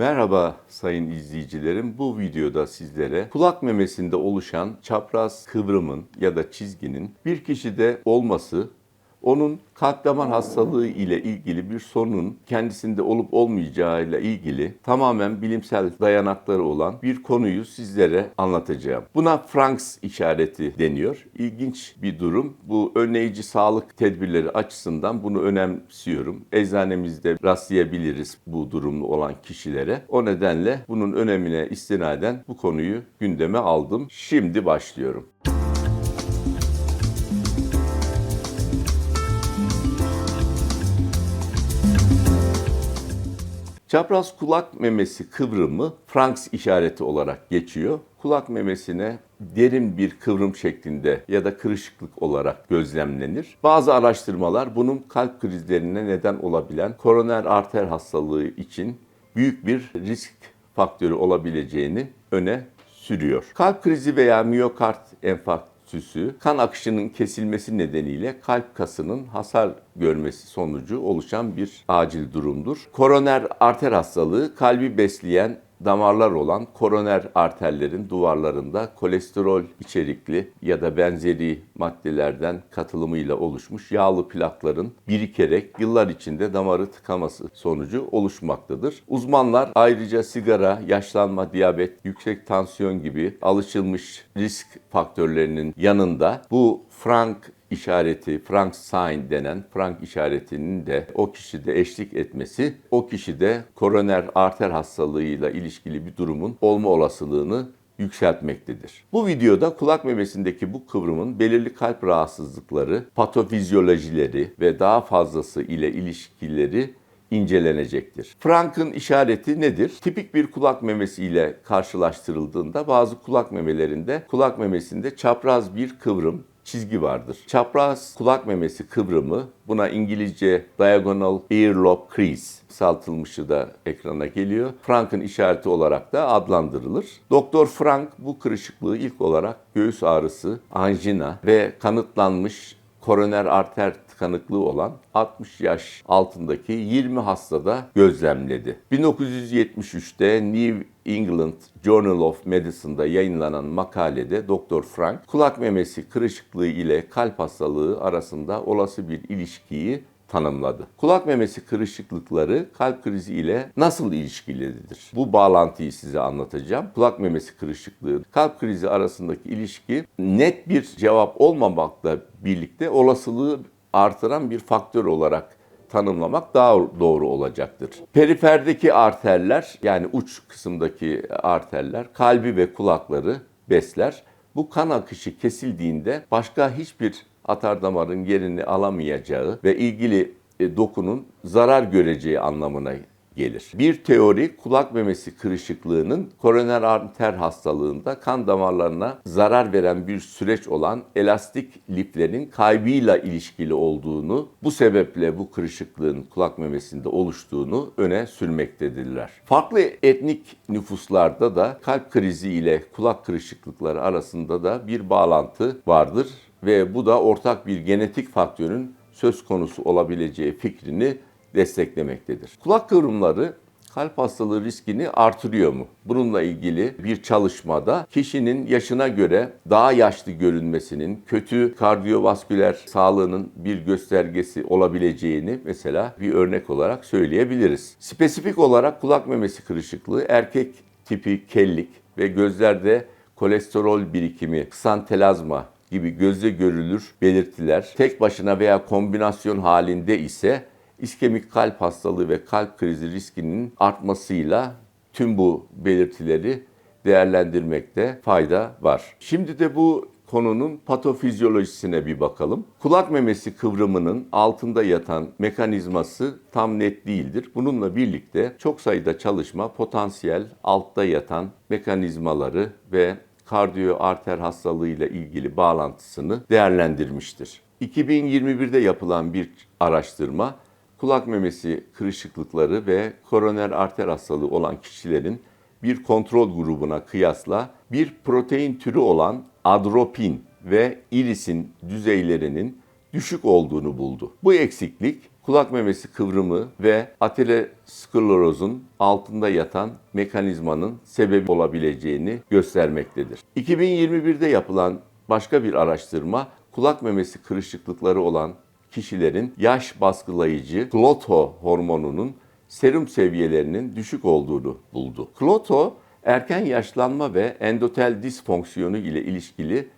Merhaba sayın izleyicilerim. Bu videoda sizlere kulak memesinde oluşan çapraz kıvrımın ya da çizginin bir kişide olması onun kalp hastalığı ile ilgili bir sorunun kendisinde olup olmayacağıyla ilgili tamamen bilimsel dayanakları olan bir konuyu sizlere anlatacağım. Buna Franks işareti deniyor. İlginç bir durum. Bu önleyici sağlık tedbirleri açısından bunu önemsiyorum. Eczanemizde rastlayabiliriz bu durumlu olan kişilere. O nedenle bunun önemine istinaden bu konuyu gündeme aldım. Şimdi başlıyorum. Çapraz kulak memesi kıvrımı Franks işareti olarak geçiyor. Kulak memesine derin bir kıvrım şeklinde ya da kırışıklık olarak gözlemlenir. Bazı araştırmalar bunun kalp krizlerine neden olabilen koroner arter hastalığı için büyük bir risk faktörü olabileceğini öne sürüyor. Kalp krizi veya miyokard enfarktüsü kan akışının kesilmesi nedeniyle kalp kasının hasar görmesi sonucu oluşan bir acil durumdur. Koroner arter hastalığı kalbi besleyen damarlar olan koroner arterlerin duvarlarında kolesterol içerikli ya da benzeri maddelerden katılımıyla oluşmuş yağlı plakların birikerek yıllar içinde damarı tıkaması sonucu oluşmaktadır. Uzmanlar ayrıca sigara, yaşlanma, diyabet, yüksek tansiyon gibi alışılmış risk faktörlerinin yanında bu Frank işareti, Frank sign denen Frank işaretinin de o kişide eşlik etmesi, o kişide koroner arter hastalığıyla ilişkili bir durumun olma olasılığını yükseltmektedir. Bu videoda kulak memesindeki bu kıvrımın belirli kalp rahatsızlıkları, patofizyolojileri ve daha fazlası ile ilişkileri incelenecektir. Frank'ın işareti nedir? Tipik bir kulak memesi ile karşılaştırıldığında bazı kulak memelerinde kulak memesinde çapraz bir kıvrım çizgi vardır. Çapraz kulak memesi kıvrımı buna İngilizce diagonal earlobe crease saltılmışı da ekrana geliyor. Frank'ın işareti olarak da adlandırılır. Doktor Frank bu kırışıklığı ilk olarak göğüs ağrısı, anjina ve kanıtlanmış koroner arter tıkanıklığı olan 60 yaş altındaki 20 hastada gözlemledi. 1973'te New England Journal of Medicine'da yayınlanan makalede Dr. Frank kulak memesi kırışıklığı ile kalp hastalığı arasında olası bir ilişkiyi tanımladı. Kulak memesi kırışıklıkları kalp krizi ile nasıl ilişkilidir? Bu bağlantıyı size anlatacağım. Kulak memesi kırışıklığı, kalp krizi arasındaki ilişki net bir cevap olmamakla birlikte olasılığı artıran bir faktör olarak tanımlamak daha doğru olacaktır. Periferdeki arterler yani uç kısımdaki arterler kalbi ve kulakları besler. Bu kan akışı kesildiğinde başka hiçbir atar damarın yerini alamayacağı ve ilgili e, dokunun zarar göreceği anlamına gelir. Bir teori kulak memesi kırışıklığının koroner arter hastalığında kan damarlarına zarar veren bir süreç olan elastik liflerin kaybıyla ilişkili olduğunu, bu sebeple bu kırışıklığın kulak memesinde oluştuğunu öne sürmektedirler. Farklı etnik nüfuslarda da kalp krizi ile kulak kırışıklıkları arasında da bir bağlantı vardır ve bu da ortak bir genetik faktörün söz konusu olabileceği fikrini desteklemektedir. Kulak kıvrımları kalp hastalığı riskini artırıyor mu? Bununla ilgili bir çalışmada kişinin yaşına göre daha yaşlı görünmesinin kötü kardiyovasküler sağlığının bir göstergesi olabileceğini mesela bir örnek olarak söyleyebiliriz. Spesifik olarak kulak memesi kırışıklığı erkek tipi kellik ve gözlerde kolesterol birikimi, ksantelazma gibi gözle görülür belirtiler tek başına veya kombinasyon halinde ise iskemik kalp hastalığı ve kalp krizi riskinin artmasıyla tüm bu belirtileri değerlendirmekte fayda var. Şimdi de bu konunun patofizyolojisine bir bakalım. Kulak memesi kıvrımının altında yatan mekanizması tam net değildir. Bununla birlikte çok sayıda çalışma potansiyel altta yatan mekanizmaları ve kardiyo arter hastalığıyla ilgili bağlantısını değerlendirmiştir. 2021'de yapılan bir araştırma kulak memesi kırışıklıkları ve koroner arter hastalığı olan kişilerin bir kontrol grubuna kıyasla bir protein türü olan adropin ve irisin düzeylerinin düşük olduğunu buldu. Bu eksiklik kulak memesi kıvrımı ve aterosklerozun altında yatan mekanizmanın sebebi olabileceğini göstermektedir. 2021'de yapılan başka bir araştırma kulak memesi kırışıklıkları olan kişilerin yaş baskılayıcı kloto hormonunun serum seviyelerinin düşük olduğunu buldu. Kloto erken yaşlanma ve endotel disfonksiyonu ile ilişkili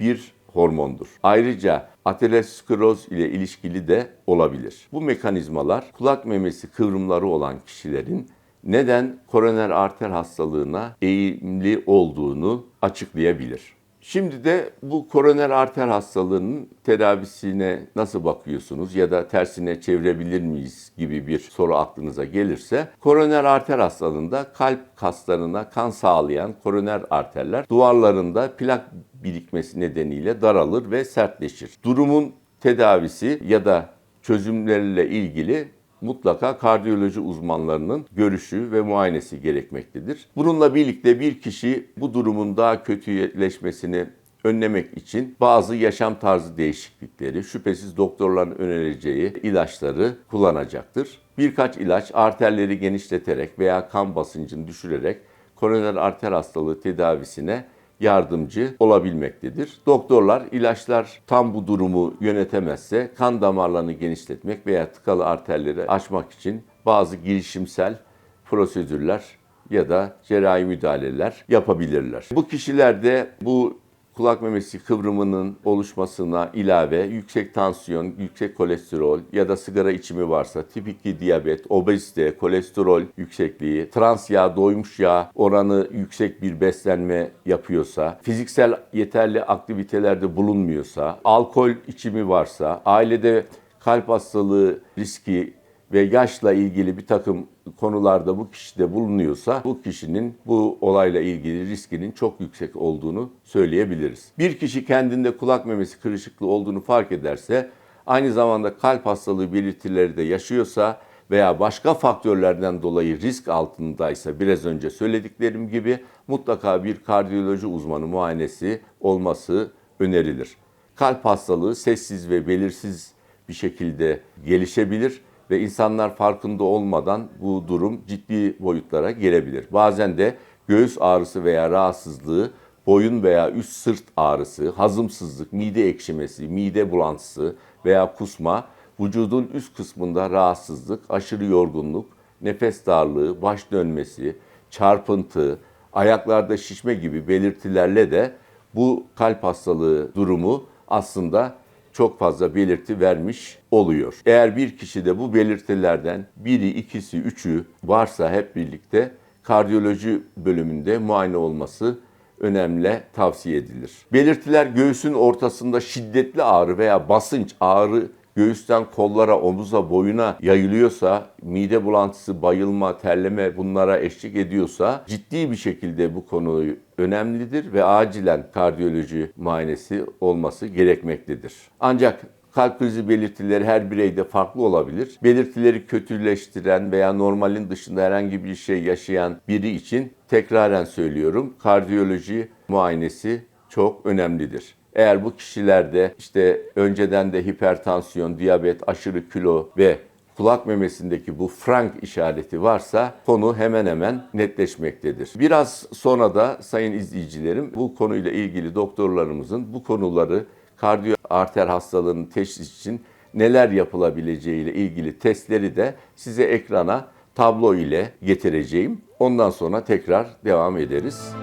bir hormondur. Ayrıca ateroskleroz ile ilişkili de olabilir. Bu mekanizmalar kulak memesi kıvrımları olan kişilerin neden koroner arter hastalığına eğimli olduğunu açıklayabilir. Şimdi de bu koroner arter hastalığının tedavisine nasıl bakıyorsunuz ya da tersine çevirebilir miyiz gibi bir soru aklınıza gelirse koroner arter hastalığında kalp kaslarına kan sağlayan koroner arterler duvarlarında plak birikmesi nedeniyle daralır ve sertleşir. Durumun tedavisi ya da çözümleriyle ilgili mutlaka kardiyoloji uzmanlarının görüşü ve muayenesi gerekmektedir. Bununla birlikte bir kişi bu durumun daha kötüleşmesini önlemek için bazı yaşam tarzı değişiklikleri, şüphesiz doktorların önereceği ilaçları kullanacaktır. Birkaç ilaç arterleri genişleterek veya kan basıncını düşürerek koroner arter hastalığı tedavisine yardımcı olabilmektedir. Doktorlar ilaçlar tam bu durumu yönetemezse kan damarlarını genişletmek veya tıkalı arterleri açmak için bazı girişimsel prosedürler ya da cerrahi müdahaleler yapabilirler. Bu kişilerde bu kulak memesi kıvrımının oluşmasına ilave yüksek tansiyon, yüksek kolesterol ya da sigara içimi varsa tip 2 diyabet, obezite, kolesterol yüksekliği, trans yağ, doymuş yağ oranı yüksek bir beslenme yapıyorsa, fiziksel yeterli aktivitelerde bulunmuyorsa, alkol içimi varsa, ailede kalp hastalığı riski ve yaşla ilgili bir takım konularda bu kişide bulunuyorsa bu kişinin bu olayla ilgili riskinin çok yüksek olduğunu söyleyebiliriz. Bir kişi kendinde kulak memesi kırışıklığı olduğunu fark ederse aynı zamanda kalp hastalığı belirtileri de yaşıyorsa veya başka faktörlerden dolayı risk altındaysa biraz önce söylediklerim gibi mutlaka bir kardiyoloji uzmanı muayenesi olması önerilir. Kalp hastalığı sessiz ve belirsiz bir şekilde gelişebilir ve insanlar farkında olmadan bu durum ciddi boyutlara gelebilir. Bazen de göğüs ağrısı veya rahatsızlığı, boyun veya üst sırt ağrısı, hazımsızlık, mide ekşimesi, mide bulantısı veya kusma, vücudun üst kısmında rahatsızlık, aşırı yorgunluk, nefes darlığı, baş dönmesi, çarpıntı, ayaklarda şişme gibi belirtilerle de bu kalp hastalığı durumu aslında çok fazla belirti vermiş oluyor. Eğer bir kişide bu belirtilerden biri, ikisi, üçü varsa hep birlikte kardiyoloji bölümünde muayene olması önemli tavsiye edilir. Belirtiler göğsün ortasında şiddetli ağrı veya basınç ağrı göğüsten kollara, omuza, boyuna yayılıyorsa, mide bulantısı, bayılma, terleme bunlara eşlik ediyorsa ciddi bir şekilde bu konu önemlidir ve acilen kardiyoloji muayenesi olması gerekmektedir. Ancak kalp krizi belirtileri her bireyde farklı olabilir. Belirtileri kötüleştiren veya normalin dışında herhangi bir şey yaşayan biri için tekraren söylüyorum kardiyoloji muayenesi çok önemlidir. Eğer bu kişilerde işte önceden de hipertansiyon, diyabet, aşırı kilo ve kulak memesindeki bu frank işareti varsa konu hemen hemen netleşmektedir. Biraz sonra da sayın izleyicilerim bu konuyla ilgili doktorlarımızın bu konuları kardiyo arter hastalığının teşhis için neler yapılabileceği ile ilgili testleri de size ekrana tablo ile getireceğim. Ondan sonra tekrar devam ederiz.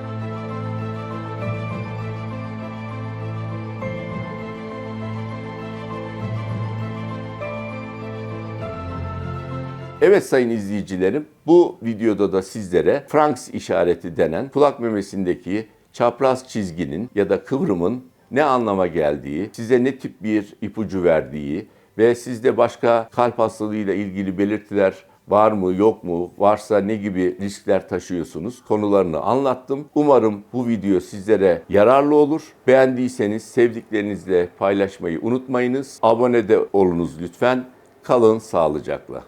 Evet sayın izleyicilerim, bu videoda da sizlere Franks işareti denen kulak memesindeki çapraz çizginin ya da kıvrımın ne anlama geldiği, size ne tip bir ipucu verdiği ve sizde başka kalp hastalığıyla ilgili belirtiler var mı yok mu varsa ne gibi riskler taşıyorsunuz konularını anlattım. Umarım bu video sizlere yararlı olur. Beğendiyseniz sevdiklerinizle paylaşmayı unutmayınız. Abone de olunuz lütfen. Kalın sağlıcakla.